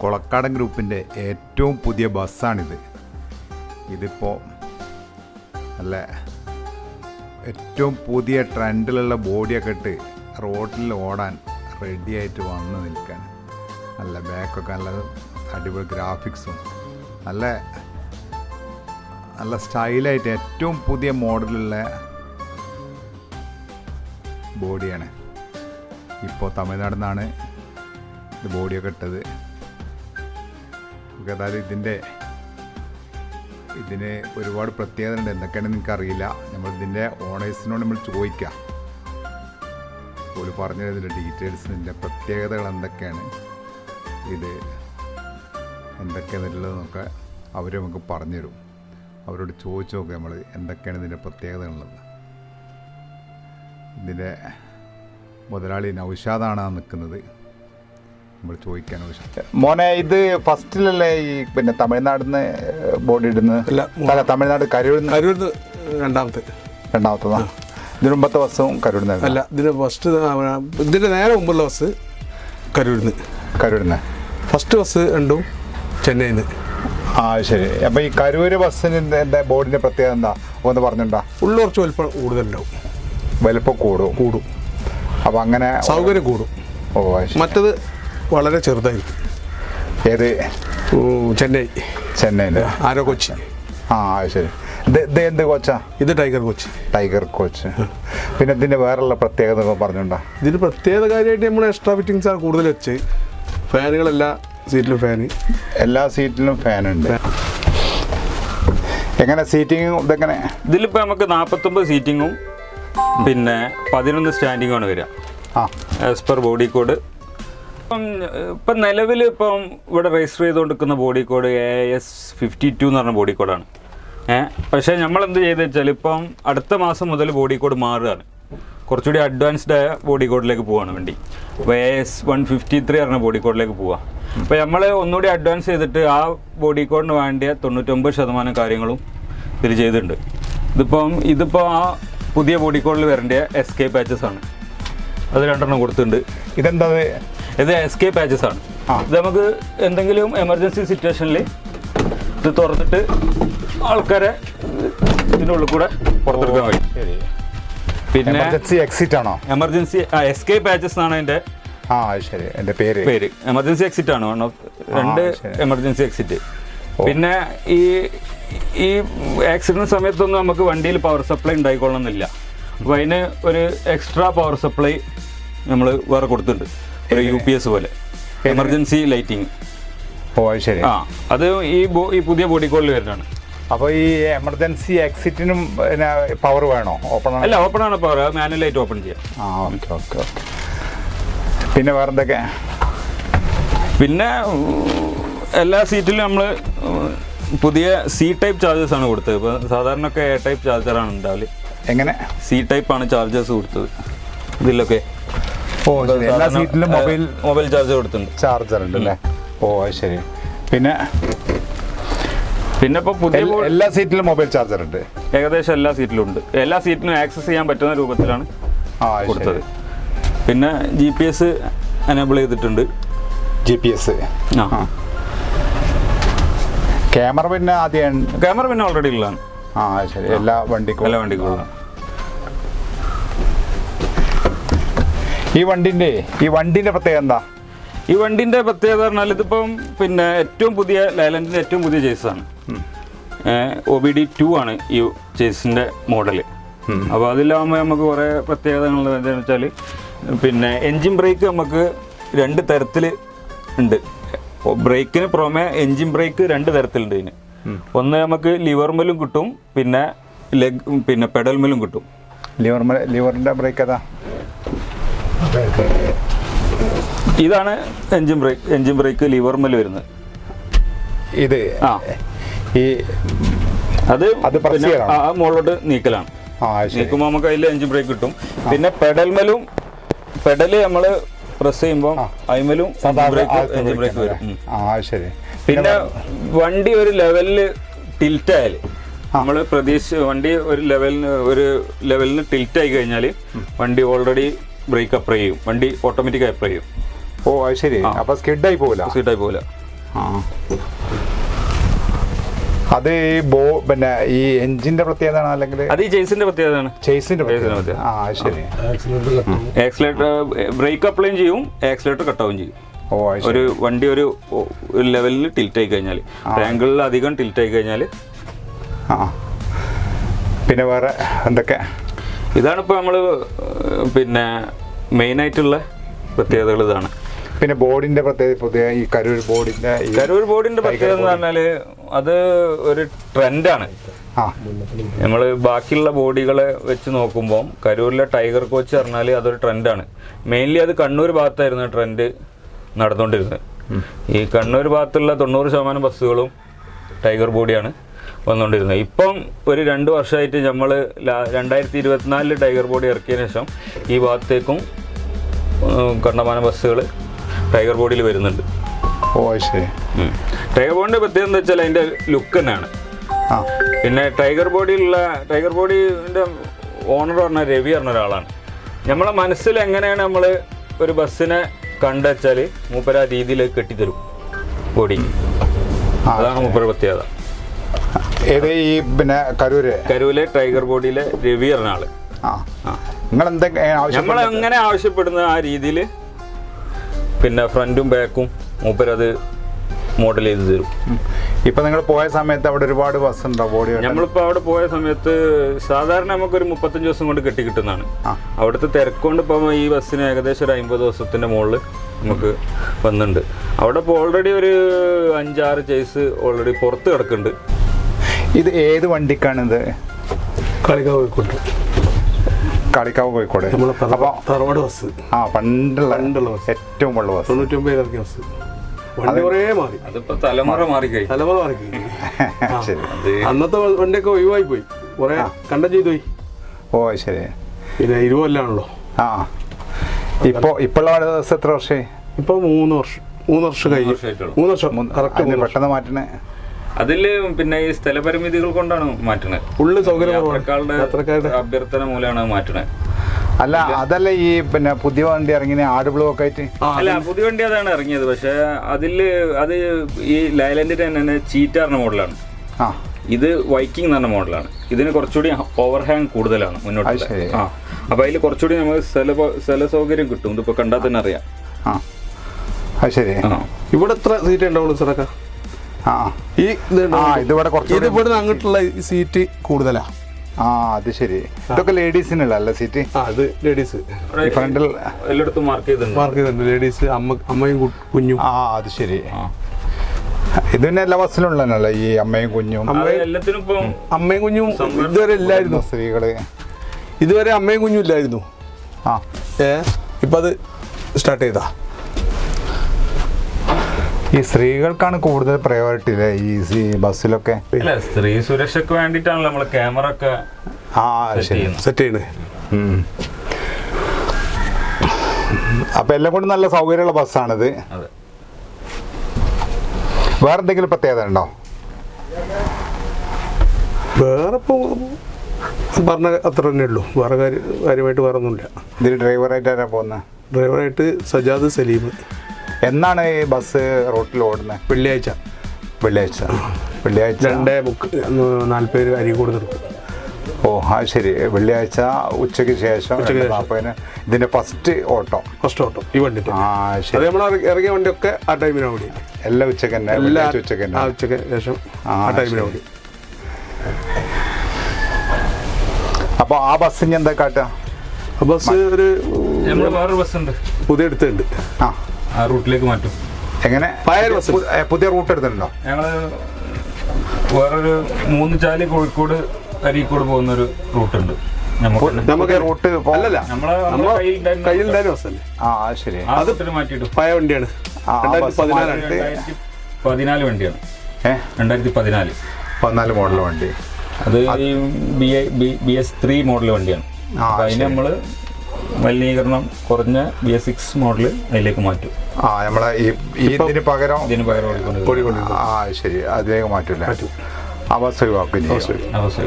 കൊളക്കാടൻ ഗ്രൂപ്പിന്റെ ഏറ്റവും പുതിയ ബസ്സാണിത്. ഇതിപ്പോൾ നല്ല ഏറ്റവും പുതിയ ട്രെൻഡിലുള്ള ബോഡിയൊക്കെ ഇട്ട് റോഡിൽ ഓടാൻ റെഡിയായിട്ട് വന്ന് നിൽക്കാൻ നല്ല ബാക്കൊക്കെ നല്ല അടിപൊളി ഗ്രാഫിക്സും നല്ല നല്ല സ്റ്റൈലായിട്ട് ഏറ്റവും പുതിയ മോഡലുള്ള ബോഡിയാണ്. ഇപ്പോൾ തമിഴ്നാട് നിന്നാണ് ഇത് ബോഡിയൊക്കെ ഇട്ടത്. നമുക്ക് അതായത് ഇതിന്റെ ഇതിന് ഒരുപാട് പ്രത്യേകത ഉണ്ട് എന്തൊക്കെയാണെന്ന് എനിക്കറിയില്ല. നമ്മൾ ഇതിന്റെ ഓണേഴ്സിനോട് നമ്മൾ ചോദിക്കാം. ഓൽ പറഞ്ഞു ഇതിന്റെ ഡീറ്റെയിൽസ് ഇതിന്റെ പ്രത്യേകതകൾ എന്തൊക്കെയാണ് ഇത് എന്തൊക്കെയാണെന്നുള്ളതെന്നൊക്കെ അവർ നമുക്ക് പറഞ്ഞുതരും അവരോട് ചോദിച്ചു നോക്കുക നമ്മൾ എന്തൊക്കെയാണ് ഇതിന്റെ പ്രത്യേകതകളുള്ളത്. ഇതിന്റെ മുതലാളി നൗഷാദാണ് നിൽക്കുന്നത്. നമ്മൾ മോനെ ഇത് ഫസ്റ്റിലല്ലേ ഈ പിന്നെ തമിഴ്നാടിന്ന് നിന്ന് ബോഡി ഇടുന്നത് അല്ല, തമിഴ്നാട് കരൂരിൽ നിന്ന് കരൂരിന്ന് രണ്ടാമത്തെ. രണ്ടാമത്തതാ? ഇതിന് മുമ്പത്തെ ബസ്സും കരൂരിൽ നിന്ന് അല്ല ഇതിന് ഫസ്റ്റ് ഇതിന്റെ നേരെ മുമ്പുള്ള ബസ് കരൂരിന്ന്. കരൂരിൽ നിന്ന് ഫസ്റ്റ് ബസ് രണ്ടും ചെന്നൈയിൽ നിന്ന് ആ ശരി. അപ്പോൾ ഈ കരൂര് ബസ്സിന് എന്താ ബോർഡിന്റെ പ്രത്യേകത എന്താ? ഒന്ന് പറഞ്ഞിട്ടുണ്ടോ ഉള്ളു കുറച്ച് വലിപ്പം കൂടുതലുണ്ടാവും. വലിപ്പം കൂടും. കൂടും. അപ്പോൾ അങ്ങനെ സൗകര്യം കൂടും. ഓ. മറ്റത് വളരെ ചെറുതായിരിക്കും. ഏത്? ചെന്നൈ ചെന്നൈ. ചെന്നൈന്റെ ആരോ കൊച്ചി. ആ ശരി. ഇത് എന്ത് കോച്ചാ? ഇത് ടൈഗർ കോച്ച്. Tiger coach. പിന്നെ ഇതിന്റെ വേറെയുള്ള പ്രത്യേകത പറഞ്ഞുണ്ടോ ഇതിന് പ്രത്യേക കാര്യമായിട്ട് നമ്മൾ എക്സ്ട്രാ ഫിറ്റിങ്സ് ആണ് കൂടുതൽ വെച്ച്. ഫാനുകളെല്ലാ സീറ്റിലും ഫാന് എല്ലാ സീറ്റിലും ഫാനുണ്ട് എങ്ങനെ സീറ്റിംഗ് ഇതെങ്ങനെ? ഇതിലിപ്പോ നമുക്ക് നാൽപ്പത്തൊമ്പത് സീറ്റിങ്ങും പിന്നെ പതിനൊന്ന് സ്റ്റാൻഡിങ്ങും ആണ് വരിക. ആ. ആസ് പെർ ബോഡി കോഡ് ഇപ്പം ഇപ്പം നിലവിൽ ഇപ്പം ഇവിടെ രജിസ്റ്റർ ചെയ്തുകൊണ്ടിരിക്കുന്ന body code A S fifty two എന്ന് പറഞ്ഞ ബോഡി കോഡാണ് ഏഹ് പക്ഷേ നമ്മൾ എന്ത് ചെയ്തെന്ന് വെച്ചാൽ ഇപ്പം അടുത്ത മാസം മുതൽ ബോഡി കോഡ് മാറുകയാണ്. കുറച്ചുകൂടി അഡ്വാൻസ്ഡ് ആയ ബോഡി കോഡിലേക്ക് പോവാണ് വേണ്ടി. അപ്പോൾ A S one fifty three പറഞ്ഞ ബോഡി കോഡിലേക്ക് പോവുക അപ്പോൾ നമ്മൾ ഒന്നുകൂടി അഡ്വാൻസ് ചെയ്തിട്ട് ആ ബോഡി കോഡിന് വേണ്ടിയ തൊണ്ണൂറ്റൊമ്പത് ശതമാനം കാര്യങ്ങളും ഇതിൽ ചെയ്തിട്ടുണ്ട്. ഇതിപ്പം ഇതിപ്പോൾ ആ പുതിയ ബോഡി കോഡിൽ വരേണ്ട എസ് കെ പാച്ചസ് ആണ്. അത് രണ്ടെണ്ണം കൊടുത്തിട്ടുണ്ട്. ഇതെന്താ ഇത്? എസ്കേപ്പ് എസ് കെ പാച്ചസ് ആണ് ഇത് നമുക്ക് എന്തെങ്കിലും എമർജൻസി സിറ്റുവേഷനിൽ ഇത് തുറന്നിട്ട് ആൾക്കാരെ ഇതിനുള്ളിൽ കൂടെ പുറത്തെടുക്കാൻ കഴിയും. പിന്നെ എമർജൻസി എക്സിറ്റ് ആണോ? എമർജൻസി എസ്കേപ്പ് പാച്ചസ് എന്നാണ് അതിന്റെ ആ ശരി. എന്റെ പേര്. പേര്. എമർജൻസി എക്സിറ്റ് ആണ് വൺ ഓഫ് രണ്ട് എമർജൻസി എക്സിറ്റ് പിന്നെ ഈ ഈ ആക്സിഡന്റ് സമയത്തൊന്നും നമുക്ക് വണ്ടിയിൽ പവർ സപ്ലൈ ഉണ്ടായിക്കൊള്ളണമെന്നില്ല. അപ്പോൾ അതിന് ഒരു എക്സ്ട്രാ പവർ സപ്ലൈ നമ്മൾ വേറെ കൊടുത്തിട്ടുണ്ട്. ഒരു യു പി എസ് പോലെ. എമർജൻസി ലൈറ്റിംഗ് ഓ അത് ശരി. ആ അത് ഈ ബോ- ഈ പുതിയ ബോഡിക്കോളിൽ വരുന്നതാണ്. അപ്പോൾ ഈ എമർജൻസി എക്സിറ്റിനും പിന്നെ പവർ വേണോ? ഓപ്പൺ അല്ല ഓപ്പൺ ആണ് പവർ മാനുവലായിട്ട് ഓപ്പൺ ചെയ്യാം. ആ ഓക്കെ ഓക്കെ ഓക്കെ പിന്നെ വേറെ എന്തൊക്കെ പിന്നെ ഉം, എല്ലാ സീറ്റിലും നമ്മൾ പുതിയ സി ടൈപ്പ് ചാർജേഴ്സ് ആണ് കൊടുത്തത്. ഇപ്പോൾ സാധാരണ ഒക്കെ എ ടൈപ്പ് ചാർജറാണ് ഉണ്ടാവൽ. എങ്ങനെ? സി ടൈപ്പ് ആണ് ചാർജേഴ്സ് കൊടുത്തത്. ഇതിലൊക്കെ. ഓ ശരി. എല്ലാ സീറ്റിലും മൊബൈൽ മൊബൈൽ ചാർജർ കൊടുത്തിട്ടുണ്ട്. ചാർജർ ഉണ്ട് അല്ലേ? ഓ അത് ശരി. പിന്നെ പിന്നെ ഇപ്പോൾ പുതിയ എല്ലാ സീറ്റിലും മൊബൈൽ ചാർജർ ഉണ്ട്. ഏകദേശം എല്ലാ സീറ്റിലും ഉണ്ട്. എല്ലാ സീറ്റിലും ആക്സസ് ചെയ്യാൻ പറ്റുന്ന രൂപത്തിലാണ് കൊടുത്തത്. പിന്നെ ജി പി എസ് എനേബിൾ ചെയ്തിട്ടുണ്ട്. ജി പി എസ് ആ. ക്യാമറ പിന്നെ ആദ്യം ക്യാമറ പിന്നെ ഓൾറെഡി ഉള്ളതാണ്. ആ ശരി. എല്ലാ വണ്ടിക്കും എല്ലാ വണ്ടിക്കുള്ള ഈ വണ്ടിന്റെ ഈ വണ്ടിന്റെ പ്രത്യേകത എന്താ? ഈ വണ്ടിന്റെ പ്രത്യേകത പറഞ്ഞാൽ ഇതിപ്പം പിന്നെ ഏറ്റവും പുതിയ ലൈലൻഡിന്റെ ഏറ്റവും പുതിയ ചേസാണ് ഒ ബി ഡി ടു ആണ് ഈ ചേസിന്റെ മോഡൽ അപ്പോൾ അതിലാകുമ്പോൾ നമുക്ക് കുറേ പ്രത്യേകതകൾ എന്താണെന്ന് വെച്ചാൽ പിന്നെ എൻജിൻ ബ്രേക്ക് നമുക്ക് രണ്ട് തരത്തിൽ ഉണ്ട്. ബ്രേക്കിന് പുറമെ എൻജിൻ ബ്രേക്ക് രണ്ട് തരത്തിലുണ്ട് ഇതിന്. ഒന്ന് നമുക്ക് ലിവർമലും കിട്ടും പിന്നെ ലെഗ് പിന്നെ പെഡൽമലും കിട്ടും. ലിവർ ലിവറിന്റെ ബ്രേക്ക് ഏതാ? ഇതാണ് എഞ്ചിൻ ബ്രേക്ക് എഞ്ചിൻ ബ്രേക്ക് ലിവർമൽ വരുന്നത്. ഇത് ആ. ഈ അത് അത് പിന്നെ. ആ മുകളിലോട്ട് നീക്കലാണ്. നീക്കുമ്പോൾ നമുക്ക് അതിൽ എഞ്ചിൻ ബ്രേക്ക് കിട്ടും. പിന്നെ പെഡൽമലും പെഡൽ നമ്മൾ പ്രസ് ചെയ്യുമ്പോൾ അതിമലും ബ്രേക്ക് എഞ്ചിൻ ബ്രേക്ക് വരും. ആ ശരി. പിന്നെ വണ്ടി ഒരു ലെവലിൽ ടിൽറ്റ് ആയാൽ നമ്മൾ പ്രതീക്ഷിച്ച് വണ്ടി ഒരു ലെവലിന് ഒരു ലെവലിന് ടിൽറ്റ് ആയി കഴിഞ്ഞാൽ വണ്ടി ഓൾറെഡി ബ്രേക്ക് അപ്ലൈ ചെയ്യും. വണ്ടി ഓട്ടോമാറ്റിക് അപ്ലൈ ചെയ്യും. ഓ അത് ശരി. അപ്പൊ സ്കിഡായി പോകില്ല സ്കിഡായി പോകില്ല അത് ഈ ബോ പിന്നെ ഈ എഞ്ചിന്റെ പ്രത്യേകത അല്ലെങ്കിൽ? അത് ഈ ചേസിന്റെ പ്രത്യേകതയാണ്. ചേസിന്റെ പ്രത്യേകത. ആ ശരി. ആക്സിലേറ്റർ ബ്രേക്ക് അപ്ലൈയും ചെയ്യും ആക്സിലേറ്റർ കട്ടാവും ചെയ്യും. ഓ ഒരു വണ്ടി ഒരു ഒരു ലെവലിൽ ടിൽറ്റ് ആയി കഴിഞ്ഞാൽ ആംഗിളിൽ അധികം ടിൽറ്റ് ആയി കഴിഞ്ഞാൽ ആ. പിന്നെ വേറെ എന്തൊക്കെ? ഇതാണ് ഇപ്പോൾ നമ്മൾ പിന്നെ മെയിനായിട്ടുള്ള പ്രത്യേകതകൾ ഇതാണ്. പിന്നെ ബോർഡിന്റെ പ്രത്യേകത പുതിയ ഈ കരൂർ ബോർഡിന്റെ കരൂർ ബോർഡിന്റെ പ്രത്യേകത എന്ന് പറഞ്ഞാൽ അത് ഒരു ട്രെൻഡാണ്. നമ്മൾ ബാക്കിയുള്ള ബോഡികളെ വെച്ച് നോക്കുമ്പോൾ കരൂരിലെ ടൈഗർ കോച്ച് പറഞ്ഞാൽ അതൊരു ട്രെൻഡാണ്. മെയിൻലി അത് കണ്ണൂർ ഭാഗത്തായിരുന്നു ട്രെൻഡ് നടന്നുകൊണ്ടിരുന്നത് ഈ കണ്ണൂർ ഭാഗത്തുള്ള തൊണ്ണൂറ് ശതമാനം ബസ്സുകളും ടൈഗർ ബോഡിയാണ് വന്നുകൊണ്ടിരുന്നത് ഇപ്പം ഒരു രണ്ട് വർഷമായിട്ട് നമ്മൾ രണ്ടായിരത്തി ഇരുപത്തിനാലിൽ ടൈഗർ ബോഡി ഇറക്കിയതിന് ശേഷം ഈ ഭാഗത്തേക്കും കണ്ടമാനം ബസ്സുകൾ ടൈഗർ ബോഡിയിൽ വരുന്നുണ്ട്. ഓ ശരി. ടൈഗർ ബോഡിന്റെ പ്രത്യേകത എന്താ വെച്ചാൽ അതിന്റെ ലുക്ക് തന്നെയാണ്. ആ. പിന്നെ ടൈഗർ ബോഡിയിലുള്ള ടൈഗർ ബോഡിന്റെ ഓണർ പറഞ്ഞ രവി പറഞ്ഞ ഒരാളാണ്. നമ്മളെ മനസ്സിൽ എങ്ങനെയാണ് നമ്മൾ ഒരു ബസ്സിനെ കണ്ടുവച്ചാൽ മൂപ്പര ആ രീതിയിൽ കെട്ടിത്തരും ബോഡി അതാണ് മൂപ്പര പ്രത്യേകത. ഏത് ഈ പിന്നെ കരൂര്? കരൂലെ ടൈഗർ ബോഡിയിലെ രവി പറഞ്ഞ ആൾ. ആ. നിങ്ങൾ എന്തൊക്കെ നമ്മൾ എങ്ങനെ ആവശ്യപ്പെടുന്ന ആ രീതിയിൽ പിന്നെ ഫ്രണ്ടും ബാക്കും മൂപ്പരത് മോഡൽ ചെയ്ത് തരും. ഇപ്പൊ നിങ്ങൾ പോയ സമയത്ത് അവിടെ ഒരുപാട് ബസ് ഉണ്ടോ ബോഡി നമ്മളിപ്പോൾ അവിടെ പോയ സമയത്ത് സാധാരണ നമുക്ക് ഒരു മുപ്പത്തഞ്ച് ദിവസം കൊണ്ട് കെട്ടി കിട്ടുന്നതാണ്. അവിടുത്തെ തിരക്കൊണ്ട് ഇപ്പൊ ഈ ബസ്സിന് ഏകദേശം ഒരു അമ്പത് ദിവസത്തിന്റെ മുകളിൽ നമുക്ക് വന്നിട്ടുണ്ട്. അവിടെ ഇപ്പോൾ ഓൾറെഡി ഒരു അഞ്ചാറ് ചേസ് ഓൾറെഡി പുറത്ത് കിടക്കുന്നുണ്ട്. ഇത് ഏത് വണ്ടിക്കാണിത്? ഇത് കളിക്കാൻ പോയിക്കോട്ടെ കളിക്കാവ് കോഴിക്കോട്. തറവാട് ബസ് ആ പണ്ടുള്ള പണ്ടുള്ള ബസ്. ഏറ്റവും ഉള്ള ബസ് തൊണ്ണൂറ്റി ഇറക്കിയ ബസ് വണ്ടി കുറേ മാറി. തലമുറ മാറി. ശരി. അന്നത്തെ വണ്ടിയൊക്കെ ഒഴിവായി പോയി. കുറെ കണ്ടം ചെയ്തു പോയി. ഓ ശരി. പിന്നെ ഇരുപല്ലാണല്ലോ ആ. ഇപ്പോ ഇപ്പോഴുള്ള എത്ര വർഷമായി? ഇപ്പൊ മൂന്ന് വർഷം മൂന്ന് വർഷം കഴിഞ്ഞു. മൂന്ന് വർഷം. പെട്ടെന്ന് മാറ്റണേ. അതിൽ പിന്നെ ഈ സ്ഥലപരിമിതികൾ കൊണ്ടാണ് മാറ്റണത് ഫുള്ള് സൗകര്യങ്ങളുടെ അഭ്യർത്ഥന മൂലമാണ് മാറ്റണത് അല്ല അതല്ല ഈ പിന്നെ പുതിയ വണ്ടി ഇറങ്ങിയ ആട് ബ്ലോക്ക് ആയിട്ട്? അല്ല പുതിയ വണ്ടി അതാണ് ഇറങ്ങിയത്. പക്ഷെ അതിൽ അത് ഈ ലൈലൻഡിന്റെ തന്നെ ചീറ്റാറിന് മോഡലാണ്. ആ. ഇത് വൈക്കിംഗ് എന്ന് പറഞ്ഞ മോഡലാണ്. ഇതിന് കുറച്ചുകൂടി ഓവർ ഹാങ് കൂടുതലാണ് മുന്നോട്ട്. ആ. അപ്പൊ അതിൽ കുറച്ചുകൂടി നമുക്ക് സ്ഥല സ്ഥല സൗകര്യം കിട്ടും. ഇതിപ്പോ കണ്ടാൽ തന്നെ അറിയാം. ആ. ശരി. ഇവിടെ എത്ര സീറ്റ് ഉണ്ടാവുള്ളൂ സാറൊക്കെ ആ. ഈ ആ ഇതിവിടെ കുറച്ച് ഇത് ഇവിടുന്ന് അങ്ങോട്ടുള്ള ഈ സീറ്റ് കൂടുതലാ. ആ അത് ശരി. ഇതൊക്കെ ലേഡീസിനുള്ള അല്ല സീറ്റ് ആ അത് ലേഡീസ് ഫ്രണ്ടിൽ എല്ലായിടത്തും മാർക്ക് ചെയ്തിട്ടുണ്ട്. മാർക്ക് ചെയ്തിട്ടുണ്ട്. ലേഡീസ് അമ്മ അമ്മയും കുഞ്ഞും. ആ അത് ശരി. ഇത് പിന്നെ എല്ലാ ബസ്സിലുള്ളതല്ലേ ഈ അമ്മയും കുഞ്ഞും? എല്ലാത്തിനും അമ്മയും കുഞ്ഞും ഇതുവരെ ഇല്ലായിരുന്നു. സ്ത്രീകൾ. ഇതുവരെ അമ്മയും കുഞ്ഞും ഇല്ലായിരുന്നു. ആ. ഏ? ഇപ്പൊ അത് സ്റ്റാർട്ട് ചെയ്താ. ഈ സ്ത്രീകൾക്കാണ് കൂടുതൽ പ്രയോറിറ്റി അല്ലേ ഈ സി- ബസ്സിലൊക്കെ? അല്ല സ്ത്രീ സുരക്ഷയ്ക്ക് വേണ്ടിയിട്ടാണല്ലോ നമ്മൾ ക്യാമറ ഒക്കെ ആ ശരി. ചെയ്യുന്നത്. സെറ്റ് ചെയ്യണേ. അപ്പൊ എല്ലാം കൊണ്ടും നല്ല സൗകര്യമുള്ള ബസ്സാണിത്. അതെ. വേറെ എന്തെങ്കിലും പ്രത്യേകത ഉണ്ടോ? വേറെ പറഞ്ഞ അത്ര തന്നെ ഉള്ളൂ. വേറെ കാര്യം കാര്യമായിട്ട് വേറെ ഒന്നുമില്ല ഇതിൽ ഡ്രൈവറായിട്ട് ആരാ പോകുന്നത് ഡ്രൈവറായിട്ട് സജാദ് സലീം. എന്നാണ് ഈ ബസ് റോട്ടിൽ ഓടുന്നത് വെള്ളിയാഴ്ച. വെള്ളിയാഴ്ച. വെള്ളിയാഴ്ച. രണ്ട് ബുക്ക് നാൽപ്പത് അരീക്കോട് നിർത്തും ഓ ആ ശരി. വെള്ളിയാഴ്ച ഉച്ചയ്ക്ക് ശേഷം ഉച്ചയ്ക്ക്. നാൽപ്പതിന് ഇതിന്റെ ഫസ്റ്റ് ഓട്ടോ. ഫസ്റ്റ് ഓട്ടോ ഈ വണ്ടി ആ ശരി. നമ്മൾ ഇറങ്ങിയ വണ്ടിയൊക്കെ ആ ടൈമിനാണ് ഓടി. എല്ലാ ഉച്ചയ്ക്ക് തന്നെ എല്ലാ വെള്ളിയാഴ്ച ഉച്ചയ്ക്ക് ആ തന്നെ ഉച്ചയ്ക്ക് ശേഷം ആ, ടൈമിനാണ്. ഓടി. അപ്പൊ ആ ബസ് ഇനി എന്താ കാട്ടുക ബസ് ഒരു പുതിയ എടുത്തുണ്ട്. ആ. ആ റൂട്ടിലേക്ക് മാറ്റും. എങ്ങനെ? പഴയ ബസ് പുതിയ റൂട്ട് എടുത്തിട്ടുണ്ടോ? ഞങ്ങൾ വേറൊരു മൂന്ന് ചാലി കോഴിക്കോട് അരീക്കോട് പോകുന്ന ഒരു റൂട്ടുണ്ട് നമുക്ക് നമുക്ക് റൂട്ട് അല്ലല്ല നമ്മളെ കയ്യിലുണ്ടായിരുന്ന ബസ്സല്ലേ ആ ശരി. അത് മാറ്റിയിട്ടു. പഴയ വണ്ടിയാണ്. പതിനാല് വണ്ടിയാണ്. ഏഹ് രണ്ടായിരത്തി പതിനാല്. പതിനാല് മോഡൽ വണ്ടി. അത് ഈ B B S three model വണ്ടിയാണ്. അതിന് നമ്മൾ മലിനീകരണം കുറഞ്ഞ ബി എസ് സിക്സ് മോഡൽ അതിലേക്ക് മാറ്റും. ആ നമ്മളെ ഈ ഇതിന് പകരം ഇതിന് പകരം ആ ശരി. അതിലേക്ക് മാറ്റില്ല? അവസ്ഥ അവസ്ഥ.